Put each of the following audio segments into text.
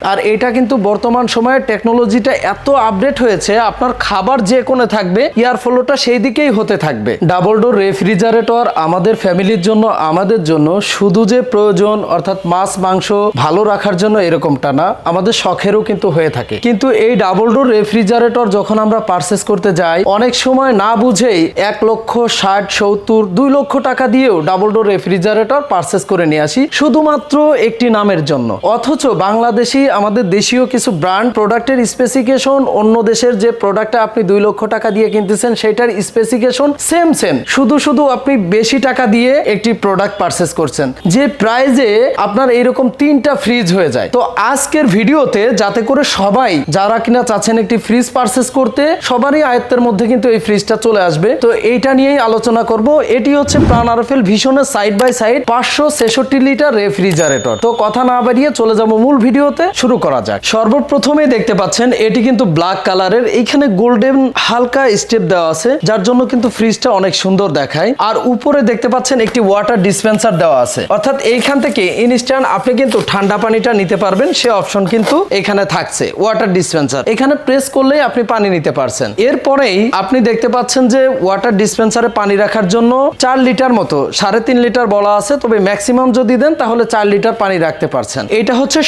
আর এটা কিন্তু বর্তমান সময়ে টেকনোলজিটা এত আপডেট হয়েছে, আপনার খাবার যে কোণে থাকবে এয়ার ফ্লোটা সেই দিকেই হতে থাকবে। ডাবল ডোর রেফ্রিজারেটর আমাদের ফ্যামিলির জন্য, আমাদের জন্য শুধু যে প্রয়োজন, অর্থাৎ মাছ, মাংস ভালো রাখার জন্য এরকমটা না, আমাদের শখেরও কিন্তু হয়ে থাকে। কিন্তু এই ডাবল ডোর রেফ্রিজারেটর যখন আমরা পারচেস করতে যাই, অনেক সময় না বুঝেই এক লক্ষ, ষাট, সত্তর, দুই লক্ষ টাকা দিয়েও ডাবল ডোর রেফ্রিজারেটর পারচেস করে নিয়ে আসি, শুধুমাত্র একটি নামের জন্য। অথচ বাংলাদেশি আমাদের দেশীয় কিছু ব্র্যান্ড প্রোডাক্টের স্পেসিফিকেশন অন্য দেশের যে প্রোডাক্টটা আপনি দুই লক্ষ টাকা দিয়ে কিনতেছেন সেটার স্পেসিফিকেশন সেম সেম শুধু শুধু আপনি বেশি টাকা দিয়ে একটি প্রোডাক্ট পারচেস করছেন। যে প্রাইজে আপনার এইরকম তিনটা ফ্রিজ হয়ে যায়। তো আজকের ভিডিওতে যাতে করে সবাই যারা কিনা চাচ্ছেন একটি ফ্রিজ পারচেস করতে, সবারই আয়ত্তের মধ্যে কিন্তু এই ফ্রিজটা চলে আসবে। তো এইটা নিয়েই আলোচনা করব। এটি হচ্ছে প্রাণ আরফেল ভীষণের সাইড বাই সাইড পাঁচশো ছেষট্টি লিটার রেফ্রিজারেটর তো কথা না বাড়িয়ে চলে যাব মূল ভিডিওতে। শুরু করা যাক। সর্বপ্রথমে দেখতে পাচ্ছেন, এটি কিন্তু ব্ল্যাক কালারের এইখানে গোল্ডেন হালকা স্টেপ দেওয়া আছে, যার জন্য কিন্তু ফ্রিজটা অনেক সুন্দর দেখায়। আর উপরে দেখতে পাচ্ছেন, একটি ওয়াটার ডিসপেন্সার দেওয়া আছে। অর্থাৎ এইখান থেকে ইনস্ট্যান্ট আপনি কিন্তু ঠান্ডা পানিটা নিতে পারবেন, সে অপশন কিন্তু এখানে থাকছে ওয়াটার ডিসপেন্সার এখানে প্রেস করলেই আপনি পানি নিতে পারছেন। এরপরেই আপনি দেখতে পাচ্ছেন যে ওয়াটার ডিসপেন্সারে পানি রাখার জন্য চার লিটার মতো, সাড়ে তিন লিটার বলা আছে, তবে ম্যাক্সিমাম যদি দেন, তাহলে চার লিটার পানি রাখতে পারছেন। এটা হচ্ছে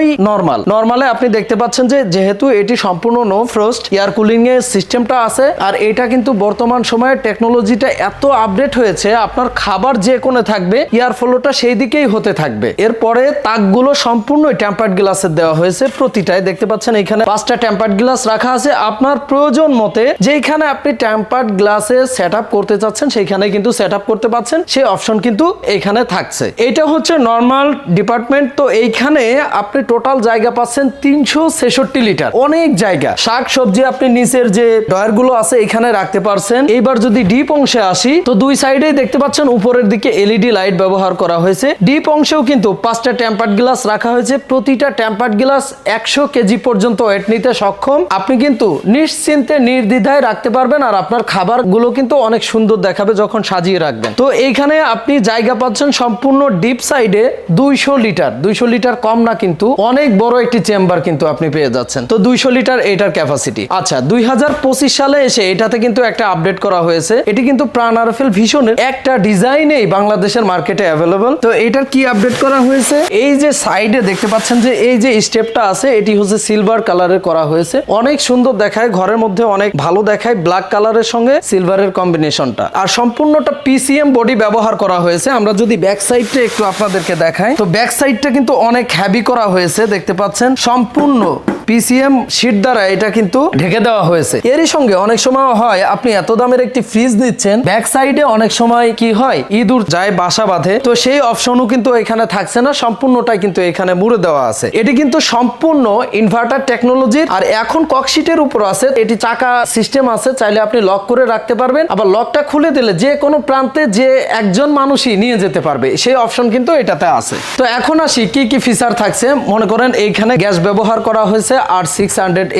সম্পূর্ণই নর্মাল নর্মালে আপনি দেখতে পাচ্ছেন যে যেহেতু এটি সম্পূর্ণ নো ফ্রোস্ট এয়ার কুলিং এর সিস্টেমটা আছে, আর এটা কিন্তু বর্তমান সময়ে টেকনোলজিটা এত আপডেট হয়েছে, আপনার খাবার যে কোণে থাকবে এয়ার ফ্লোটা সেই দিকেই হতে থাকবে। এরপরে তাকগুলো সম্পূর্ণ টেম্পার্ড গ্লাসের দেওয়া হয়েছে প্রতিটায়। দেখতে পাচ্ছেন এখানে পাঁচটা টেম্পার্ড গ্লাস রাখা আছে। আপনার প্রয়োজন মতে যেখানে আপনি টেম্পার্ড গ্লাসে সেট করতে চাচ্ছেন, সেইখানে কিন্তু সেট করতে পারছেন সেই অপশন কিন্তু এখানে থাকছে। এটা হচ্ছে নর্মাল ডিপার্টমেন্ট তো এইখানে আপনি টোটাল জায়গা পাচ্ছেন তিনশো ছেষট্টি লিটার। অনেক জায়গা। শাক সবজি আপনি নিচের যে ডয়ারগুলো আছে, এখানে রাখতে পারছেন। এইবার যদি ডিপ অংশে আসি, তো দুই সাইডে দেখতে পাচ্ছেন, উপরের দিকে এলইডি লাইট ব্যবহার করা হয়েছে। ডিপ অংশেও কিন্তু পাঁচটা টেম্পার্ড গ্লাস রাখা হয়েছে। প্রতিটা টেম্পার্ড গ্লাস একশো কেজি পর্যন্ত ওয়েট নিতে সক্ষম। আপনি কিন্তু নিশ্চিন্তে, নির্দ্বিধায় রাখতে পারবেন আর আপনার খাবারগুলো কিন্তু অনেক সুন্দর দেখাবে যখন সাজিয়ে রাখবেন। তো এইখানে আপনি জায়গা পাচ্ছেন সম্পূর্ণ ডিপ সাইডে দুইশো লিটার। দুইশো লিটার কম না কিন্তু অনেক বড় একটি চেম্বার কিন্তু আপনি পেয়ে যাচ্ছেন। তো দুইশো লিটার এটার ক্যাপাসিটি আচ্ছা দুই হাজার পঁচিশ সালে এসে এটাতে কিন্তু একটা আপডেট করা হয়েছে। এটি কিন্তু প্রাণ আরফেল ভীষণের একটা ডিজাইনেই বাংলাদেশের মার্কেটে অ্যাভেলেবল তো এটার কি আপডেট করা হয়েছে? এই যে সাইডে দেখতে পাচ্ছেন যে, এই যে স্টেপটা আছে, এটি হচ্ছে সিলভার কালারের করা হয়েছে। অনেক সুন্দর দেখায়, ঘরের মধ্যে অনেক ভালো দেখায় ব্ল্যাক কালারের সঙ্গে সিলভারের কম্বিনেশনটা আর সম্পূর্ণটা পিসিএম বডি ব্যবহার করা হয়েছে। আমরা যদি ব্যাক সাইডটা একটু আপনাদেরকে দেখাই, তো ব্যাক সাইডটা কিন্তু অনেক হ্যাভি করা হয়েছে। দেখতে পাচ্ছেন, সম্পূর্ণ পিসিএম শীট দ্বারা এটা কিন্তু ঢেকে দেওয়া হয়েছে। এরই সঙ্গে অনেক সময় হয়, আপনি এত দামের একটি ফ্রিজ দিচ্ছেন ব্যাক সাইডে অনেক সময় কি হয়, ইঁদুর যায়, বাসা বাঁধে। তো সেই অপশনও কিন্তু এখানে থাকছে না, সম্পূর্ণটাই কিন্তু এখানে মুড়ে দেওয়া আছে। এটি কিন্তু সম্পূর্ণ ইনভার্টার টেকনোলজির আর এখন ককশিটের উপর আছে। এটি চাকা সিস্টেম আছে, চাইলে আপনি লক করে রাখতে পারবেন। আবার লকটা খুলে দিলে যে কোনো প্রান্তে যে একজন মানুষই নিয়ে যেতে পারবে, সেই অপশন কিন্তু এটাতে আছে। তো এখন আসি, কি কি ফিচার থাকছে মনে করেন, এইখানে গ্যাস ব্যবহার করা হয়েছে আর সিক্স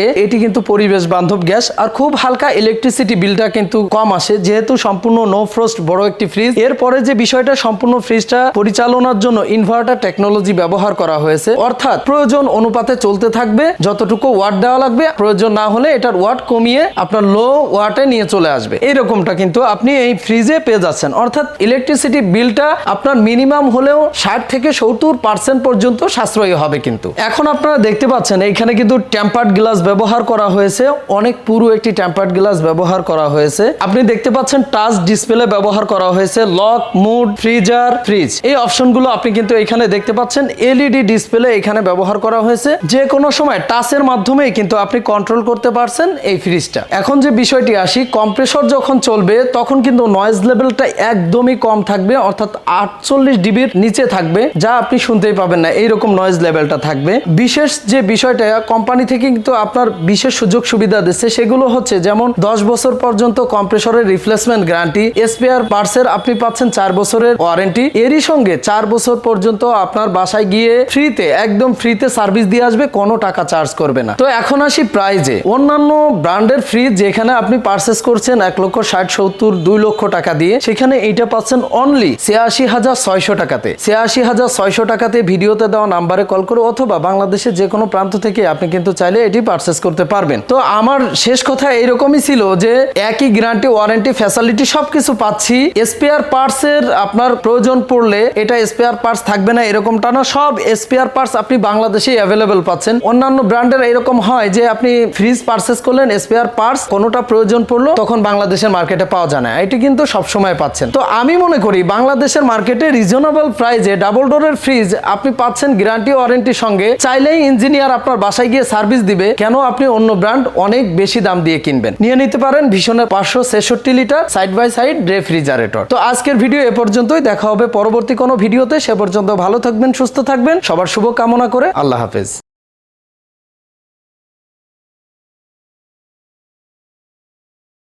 এ এটি কিন্তু পরিবেশ বান্ধব গ্যাস, আর খুব হালকা ইলেকট্রিসিটি বিলটা কিন্তু কম আসে, যেহেতু সম্পূর্ণ নো ফ্রোস্ট বড় একটি ফ্রিজ এরপরে যে বিষয়টা, সম্পূর্ণ ফ্রিজটা পরিচালনার জন্য ইনভার্টার টেকনোলজি ব্যবহার করা হয়েছে। অর্থাৎ প্রয়োজন অনুপাতে চলতে থাকবে, যতটুকু ওয়াট দেওয়া লাগবে, প্রয়োজন না হলে এটার ওয়াট কমিয়ে আপনার লো ওয়াটে নিয়ে চলে আসবে। এইরকমটা কিন্তু আপনি এই ফ্রিজে পেয়ে যাচ্ছেন। অর্থাৎ ইলেকট্রিসিটি বিলটা আপনার মিনিমাম হলেও ষাট থেকে সত্তর পার্সেন্ট পর্যন্ত সাশ্রয়ী হবে কিন্তু। এখন আপনারা দেখতে পাচ্ছেন, এইখানে কিন্তু টেম্পার্ড গ্লাস ব্যবহার করা হয়েছে। অনেক পুরো একটি টেম্পার্ড গ্লাস ব্যবহার করা হয়েছে। আপনি দেখতে পাচ্ছেন টাচ ডিসপ্লে ব্যবহার করা হয়েছে। লক মুড ফ্রিজার ফ্রিজ এই অপশনগুলো আপনি কিন্তু এখানে দেখতে পাচ্ছেন। এলইডি ডিসপ্লে এখানে ব্যবহার করা হয়েছে। যে কোনো সময় টাচের মাধ্যমেই কিন্তু আপনি কন্ট্রোল করতে পারছেন এই ফ্রিজটা এখন যে বিষয়টি আসি কম্প্রেসর যখন চলবে, তখন কিন্তু নয়েজ লেভেলটা একদমই কম থাকবে, অর্থাৎ আটচল্লিশ ডিবির নিচে থাকবে, যা আপনি শুনতেই পাবেন না। এইরকম নয়েজ লেভেলটা থাকবে। বিশেষ যে বিষয়টা কোম্পানি থেকে কিন্তু আপনার বিশেষ সুযোগ সুবিধা দিচ্ছে, সেগুলো হচ্ছে যেমন দশ বছর পর্যন্ত কম্প্রেসরের রিপ্লেসমেন্ট গ্যারান্টি স্পেয়ার পার্টসের আপনি পাচ্ছেন চার বছরের ওয়ারেন্টি এরই সঙ্গে চার বছর পর্যন্ত আপনার বাসায় গিয়ে ফ্রিতে একদম ফ্রিতে সার্ভিস দিয়ে আসবে, কোনো টাকা চার্জ করবে না। তো এখন আসি প্রাইজে অন্যান্য ব্র্যান্ডের ফ্রিজ যেখানে আপনি পারচেস করছেন এক লক্ষ ষাট, সত্তর, দুই লক্ষ টাকা দিয়ে, সেখানে এইটা পাচ্ছেন অনলি ছিয়াশি হাজার ছয়শো টাকাতে। ছিয়াশি হাজার ছয়শো টাকাতে ভিডিওতে দেওয়া নাম্বারে কল করে অথবা বাংলাদেশের যে কোনো প্রান্ত থেকে আপনি কিন্তু চাইলে এটি পারচেস করতে পারবেন। তো আমার শেষ কথা এইরকমই ছিল যে একই গ্যারান্টি ওয়ারেন্টি ফ্যাসিলিটি সবকিছু পাচ্ছি। স্পেয়ার পার্টস এর আপনার প্রয়োজন পড়লে এটা স্পেয়ার পার্টস থাকবে না, এরকমটা না। সব স্পেয়ার পার্টস আপনি বাংলাদেশেই অ্যাভেলেবেল পাচ্ছেন। অন্যান্য ব্র্যান্ডের এরকম হয় যে আপনি ফ্রিজ পার্চেস করলেন স্পেয়ার পার্টস কোনোটা প্রয়োজন পড়ল, তখন বাংলাদেশের মার্কেটে পাওয়া যায় না। এটি কিন্তু সবসময় পাচ্ছেন। তো আমি মনে করি বাংলাদেশের মার্কেটে রিজনেবল প্রাইজে ডাবল ডোরের ফ্রিজ আপনি পাচ্ছেন গ্যারান্টি ওয়ারেন্টির সঙ্গে চাইলেই ইঞ্জিনিয়ার আপনার বাসায় গিয়ে সার্ভিস দিবে, কেন আপনি অন্য ব্র্যান্ড অনেক বেশি দাম দিয়ে কিনবেন। নিয়ে নিতে পারেন ভীষণের পাঁচশো ছেষট্টি litre side by side refrigerator তো আজকের ভিডিও এ পর্যন্তই, দেখা হবে পরবর্তী কোনো ভিডিওতে, সে পর্যন্ত ভালো থাকবেন, সুস্থ থাকবেন, সবার শুভ কামনা করে আল্লাহ হাফেজ।